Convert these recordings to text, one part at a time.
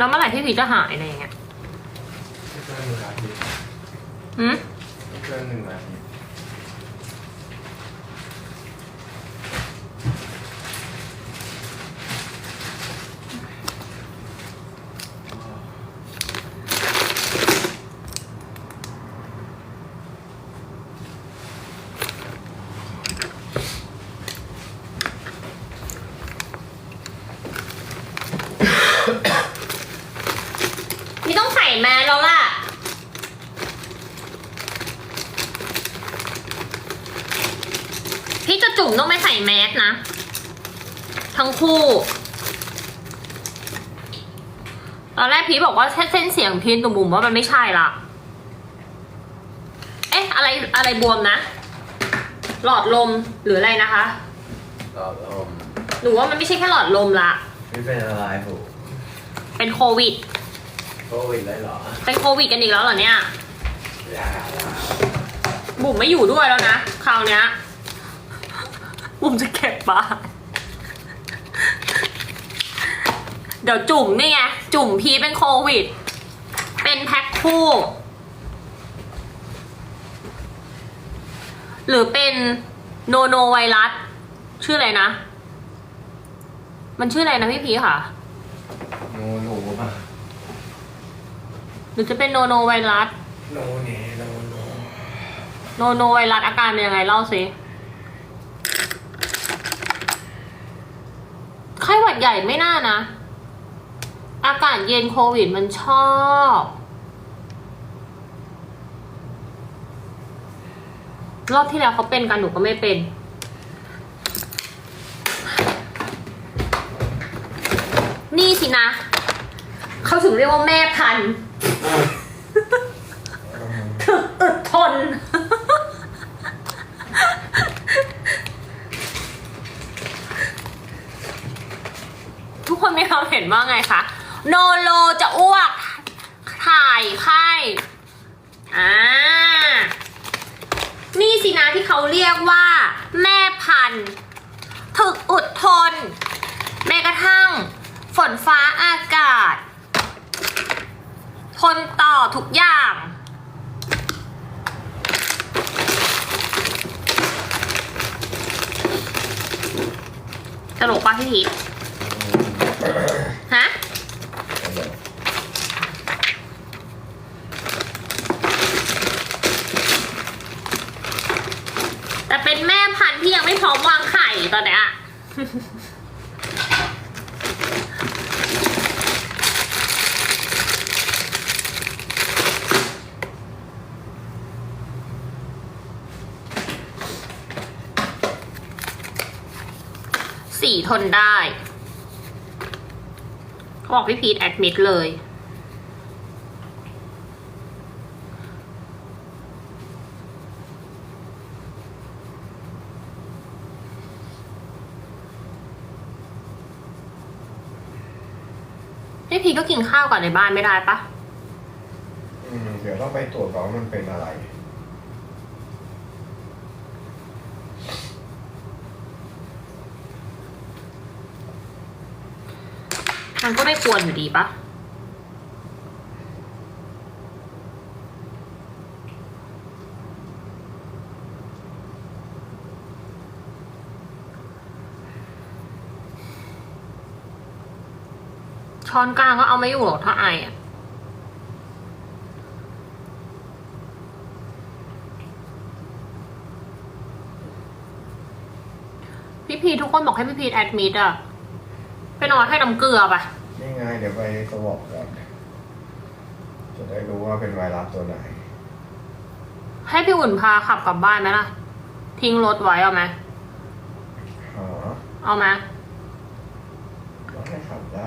แล้วเมื่อไหร่พี่พีชจะหายอะไรอย่างเงี้ยไม่เกินหนึ่งอาทิตย์หืม ไม่เกินหนึ่งอาทิตย์ พี่ต้องใส่แมสแล้วล่ะ พี่ จะจุ่มต้องไม่ใส่แมสนะ ทั้งคู่ ตอนแรกพีชบอกว่าเส้นเสียงพีชตุ่มบุ๋มว่ามันไม่ใช่ละเอ๊ะ อะไรอะไรบวมนะ หลอดลมหรืออะไรนะคะ หลอดลมหรือว่ามันไม่ใช่แค่หลอดลมละไม่เป็นอะไรผูเป็นโควิด โควิดเลยเหรอ เป็นโควิดกันอีกแล้วเหรอเนี่ยอย่าละบุ๋มไม่อยู่ด้วยแล้วนะ คราวเนี้ย บุ๋มจะเก็บบ้านเดี๋ยวจุ่มนี่ไง จุ่มพีเป็นโควิด เป็นแพ็คคู่ หรือเป็นโนโนไวรัส ชื่ออะไรนะ มันชื่ออะไรนะพี่พีค่ะ โนหนูป่ะหรือจะเป็นโนโนไวรัส โนเนโนโน โนโนไวรัสอาการเป็นยังไงเล่าสิ ไข้หวัดใหญ่ไม่น่านะ อากาศเย็นโควิดมันชอบรอบที่แล้วเขาเป็นกันหนูก็ไม่เป็น นี่สินะ เขาถึงเรียกว่าแม่พันธุ์ถึกอึดทน ทุกความเห็นว่าไงคะโนโลจะอ้วก ถ่ายไข้อ่านี่สินะที่เขาเรียกว่า แม่พันธุ์ถึกอดทน แม้กระทั่ง ฝนฟ้าอากาศ ทนต่อทุกอย่าง ตลกปะพี่พีทฮะ แต่เป็นแม่พันธุ์ที่ยังไม่พร้อมวางไข่ตอนเนี้ย สี่ ทนได้ เขาบอกพี่พีทแอดมิดเลย พี่พีทก็กินข้าวก่อนในบ้านไม่ได้ปะ อืม เดี๋ยวต้องไปตรวจก่อนว่ามันเป็นอะไร มันก็ไม่ควรอยู่ดีปะช้อนกลางก็เอาไม่อยู่หรอกถ้าไออะพี่พีทุกคนบอกให้พี่พีทแอดมิดอะ นอนให้น้ำเกลือปะนี่ไง เดี๋ยวไปสวอปก่อนจะได้รู้ว่าเป็นไวรัสตัวไหน ให้พี่อุ่นพาขับกลับบ้านไหมล่ะ ทิ้งรถไว้เอาไหมอ๋อเอาไหมก็ให้ขับได้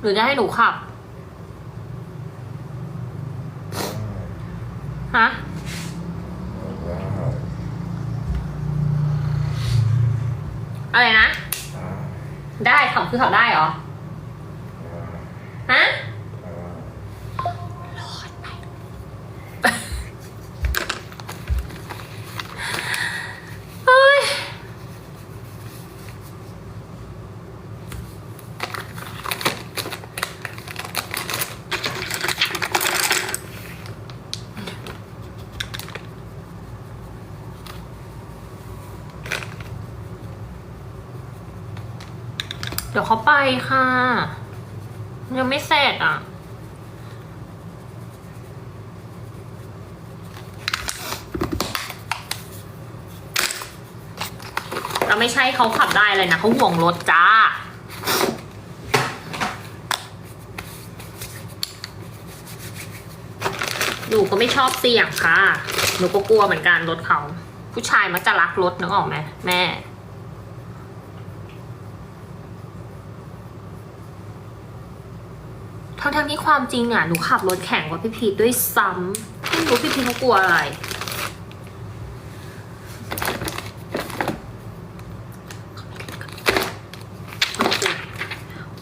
หรือจะให้หนูขับ ฮะได้อะไรนะ ได้ขับคือขับได้เหรอฮะ ได้ ดี๋ยวเขาไปค่ะ ยังไม่เสร็จอะ เราไม่ใช่เขาขับได้เลยนะเขาห่วงรถจ้าหนูก็ไม่ชอบเสี่ยงค่ะ หนูก็กลัวเหมือนกันรถเขา ผู้ชายมักจะรักรถนึกออกไหมแม่ ทั้งทั้งๆที่ ความจริงอะหนูขับรถแข่งกว่าพี่พีทด้วยซ้ำไม่รู้พี่พีทเขากลัวอะไร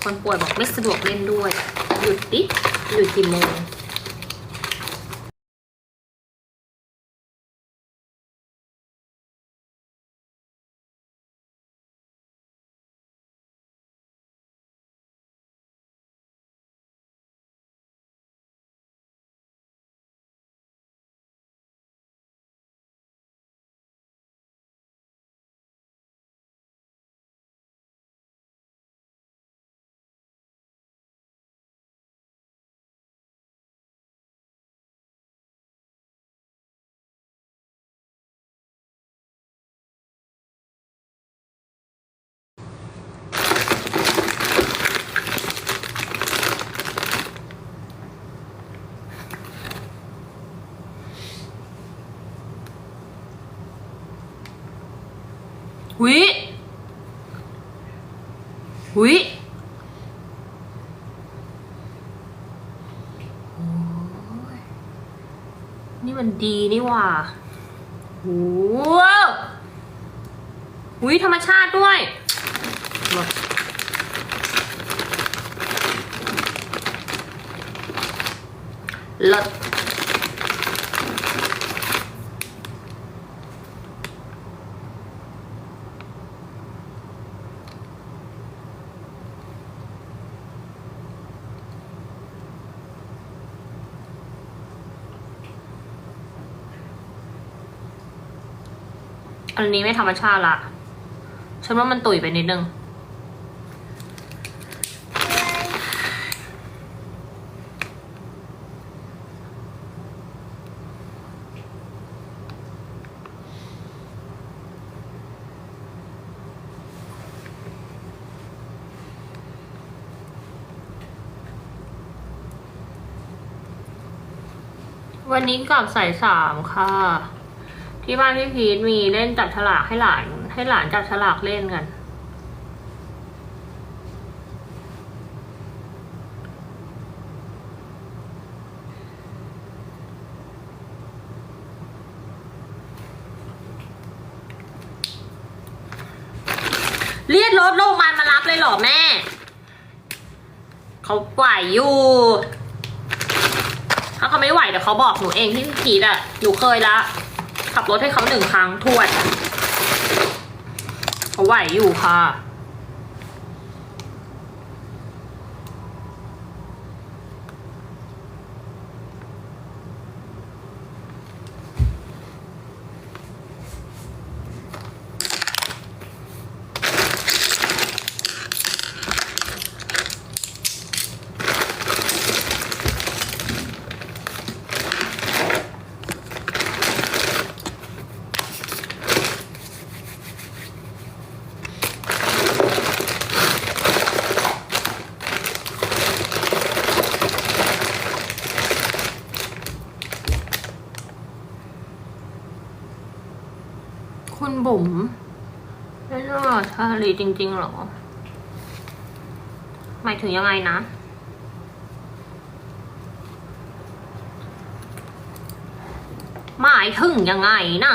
คนป่วยบอกไม่สะดวกเล่นด้วย หยุดดิหยุดกี่โมง วิวิโอ้ยนี่มันดีนี่ว่าโว้ววิธรรมชาติด้วยลิศ อันนี้ไม่ธรรมชาติละ ฉันว่ามันตุ๋ยไปนิดนึง วันนี้กลับสายสามค่ะ ที่บ้านพี่พีทมีเล่นจับฉลากให้หลาน ให้หลานจับฉลากเล่นกัน เรียกรถโรงพยาบาลมารับเลยเหรอแม่ เขาไหวอยู่ ถ้าเขาไม่ไหวเดี๋ยวเขาบอกหนูเองที่พี่พีทอะหนูเคยละ ขับรถให้เขาหนึ่งครั้งทวดเขาไหวอยู่ค่ะ คุณบุ๋มไม่น่าชาลีจริง ๆ หรอ หมายถึงยังไงนะหมายถึงยังไงนะ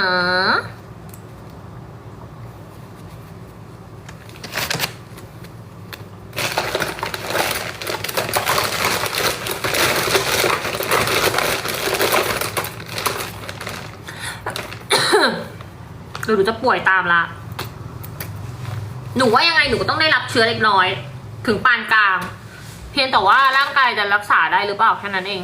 หรือจะป่วยตามละ หนูว่ายังไงหนูก็ต้องได้รับเชื้อเล็กน้อย ถึงปานกลาง เพียงแต่ว่าร่างกายจะรักษาได้หรือเปล่าแค่นั้นเอง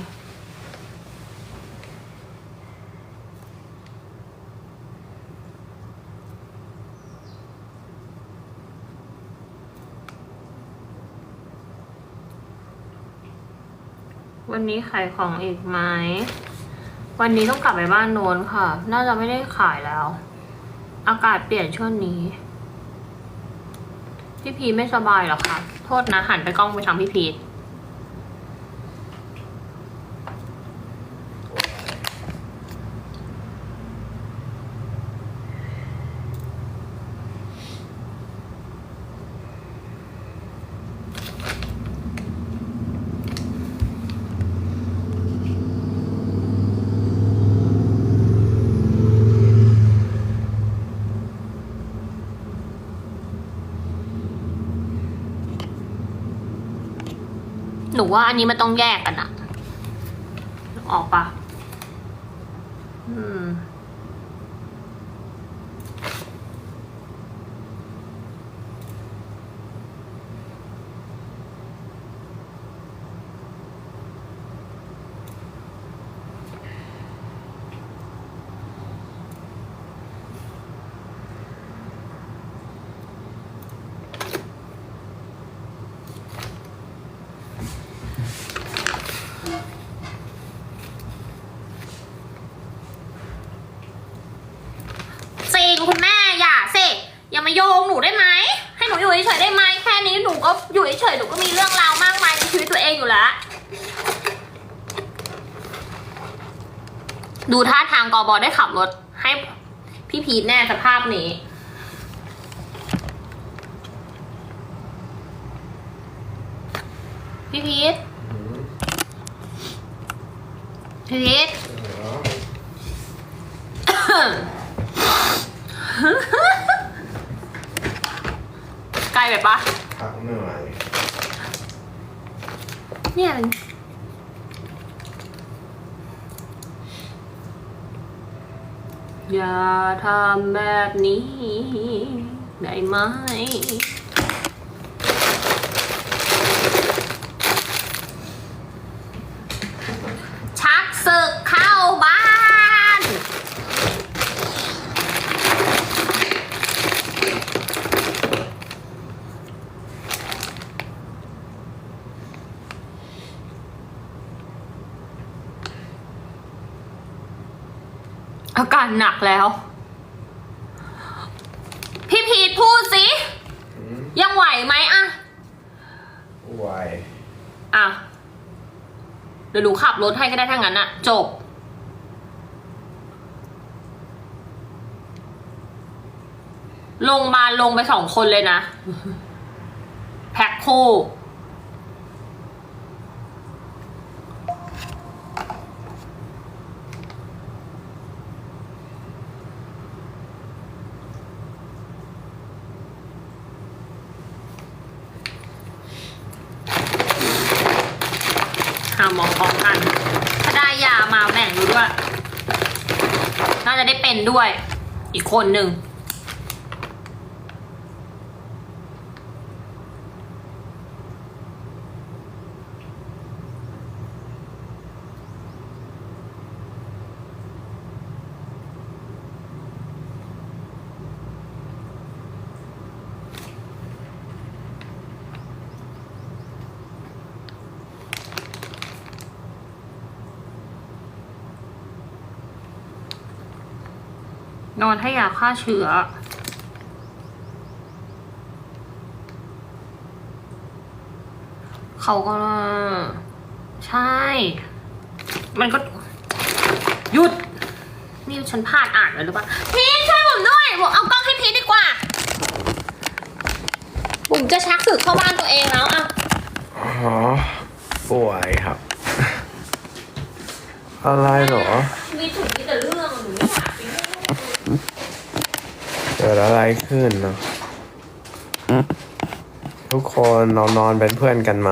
วันนี้ขายของอีกไหมวันนี้ต้องกลับไปบ้านโน้นค่ะ น่าจะไม่ได้ขายแล้ว อากาศเปลี่ยนช่วงนี้ พี่พีไม่สบายหรอคะ โทษนะหันไปกล้องไปทางพี่พีท หนูว่าอันนี้มันต้องแยกกันอะออกปะอืม จริงคุณแม่อย่าสิอย่ามา โยงหนูได้ไหมให้หนูอยู่เฉยๆได้ไหมแค่นี้หนูก็อยู่เฉยๆหนูก็มีเรื่องราวมากมายในชีวิตตัวเองอยู่แล้วดูท่าทางกอบอได้ขับรถให้พี่พีทแน่สภาพนี้พี่พีทอืมพี่พีท เหรอไกลไปปะพักเหนื่อยเนี่ยมันอย่าทำแบบนี้ ได้ไหม ชักศึกเข้าบ้าน อาการหนักแล้ว พี่พีทพูดสิ อืมยังไหวไหมอะไหวอะเดี๋ยวหนูขับรถให้ก็ได้ถ้างั้นอะจบ ลงมาลงไปสองคนเลยนะ แพ็คคู่ หาหมอพร้อมกัน ถ้าได้ยามาแบ่งดูด้วย น่าจะได้ เป็นด้วย อีกคนหนึ่ง อนให้ยาฆ่าเชื้อ เขาก็ ใช่ มันก็ หยุด นี่ฉันพลาดอ่านเลยหรือเปล่า พีทช่วยผมด้วย ผมเอากล้องให้พีทดีกว่า ผมจะชักศึกเข้าบ้านตัวเองแล้วอะอ๋อป่วยครับ อะไรเหรอชีวิตถึงมีแต่เรื่องหนูไม่อยากไปยุ่ง เกิดอะไรขึ้นเนาะทุกคนเรานอนเป็นเพื่อนกันไหม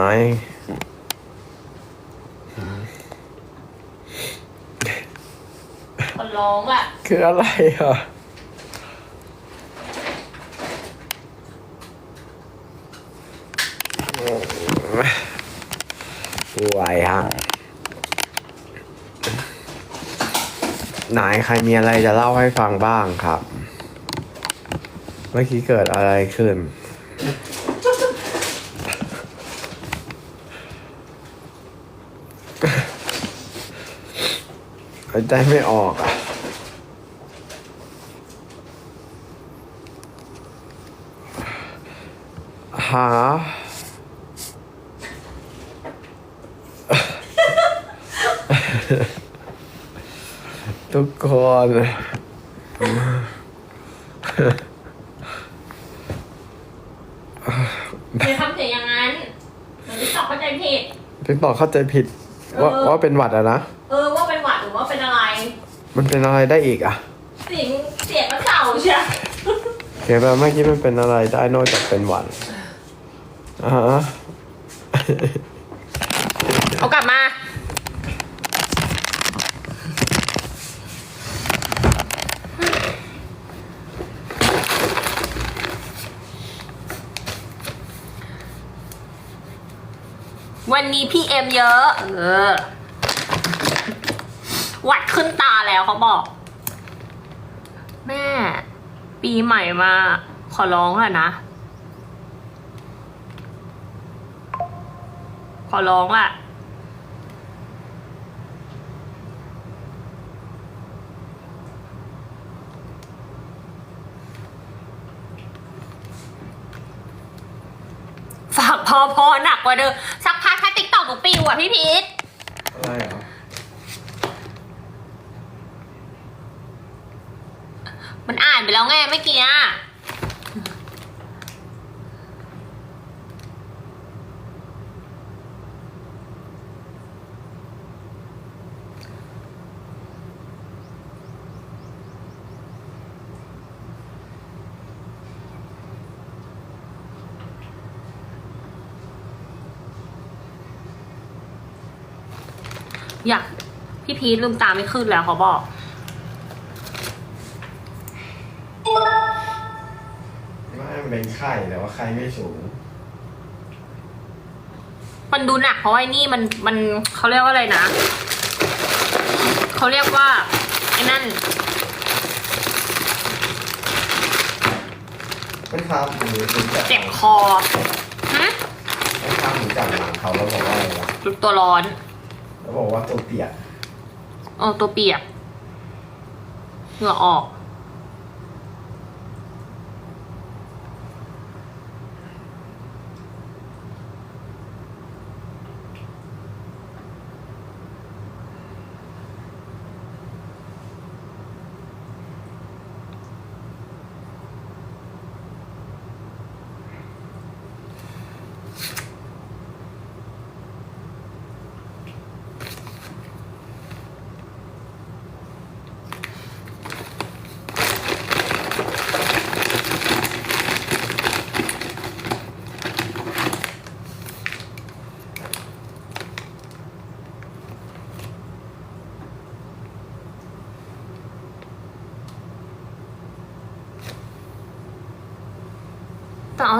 คนร้องอะคืออะไรอะป่วยฮะไหนใครมีอะไรจะเล่าให้ฟังบ้างครับ เมื่อกี้เกิดอะไรขึ้น หายใจไม่ออกอะหาทุกคน อย่าทำเสียงอย่างนั้นเดี๋ยวพี่ตอบเข้าใจ ผิดพี่บอกเข้าใจผิดว่าเออ ว่าเป็นหวัดอะนะ เออว่าเป็นหวัดหรือว่าเป็นอะไร มันเป็นอะไรได้อีกอะเสียงเสียงก็เก่าเชียวเขียนแบบเมื่อกี้มันเป็นอะไรได้นอกจากเป็นหวัดอ่าฮะ เอากลับมา วันนี้พี่เอ็มเยอะ เออ หวัดขึ้นตาแล้วเขาบอก แม่ ปีใหม่มา ขอร้องอะนะ ขอร้องอะฝากพอพอหนักกว่าเดิมสัก อกหนูปิวอะพี่พีทอะไรเหรอมันอ่านไปแล้วไงเมื่อกี้อะอยาก พี่พีทลืมตาไม่ขึ้นแล้วเขาบอก ไม่มันเป็นไข้แต่ว่าไข้ไม่สูง มันดูหนักเพราะว่าไอ้นี่มันมันเขาเรียกว่าอะไรนะ เขาเรียกว่าไอ้นั่นไม่ครับหนูคุณจับเจ็บคอฮะไม่ครับหนูจับหลังเขาแล้วบอกว่าอะไรวะตัวร้อน แล้วบอกว่าตัวเปียก เออตัวเปียกเหงื่อออก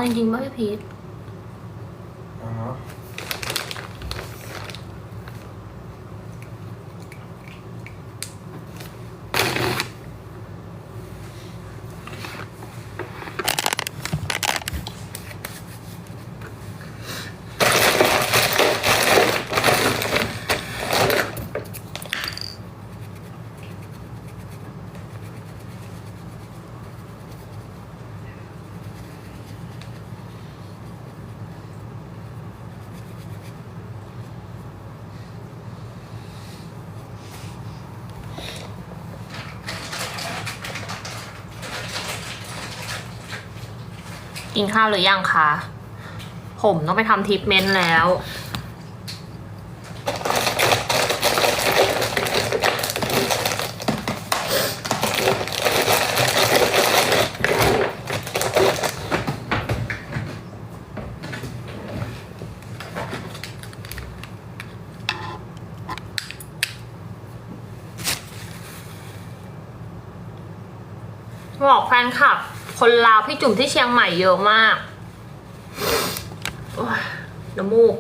จริงๆว่าพี่พีท กินข้าวหรือยังคะ ผมต้องไปทำทรีทเมนต์แล้ว บอกแฟนคลับ คนลาวพี่จุ่มที่เชียงใหม่เยอะมากน้ำมูก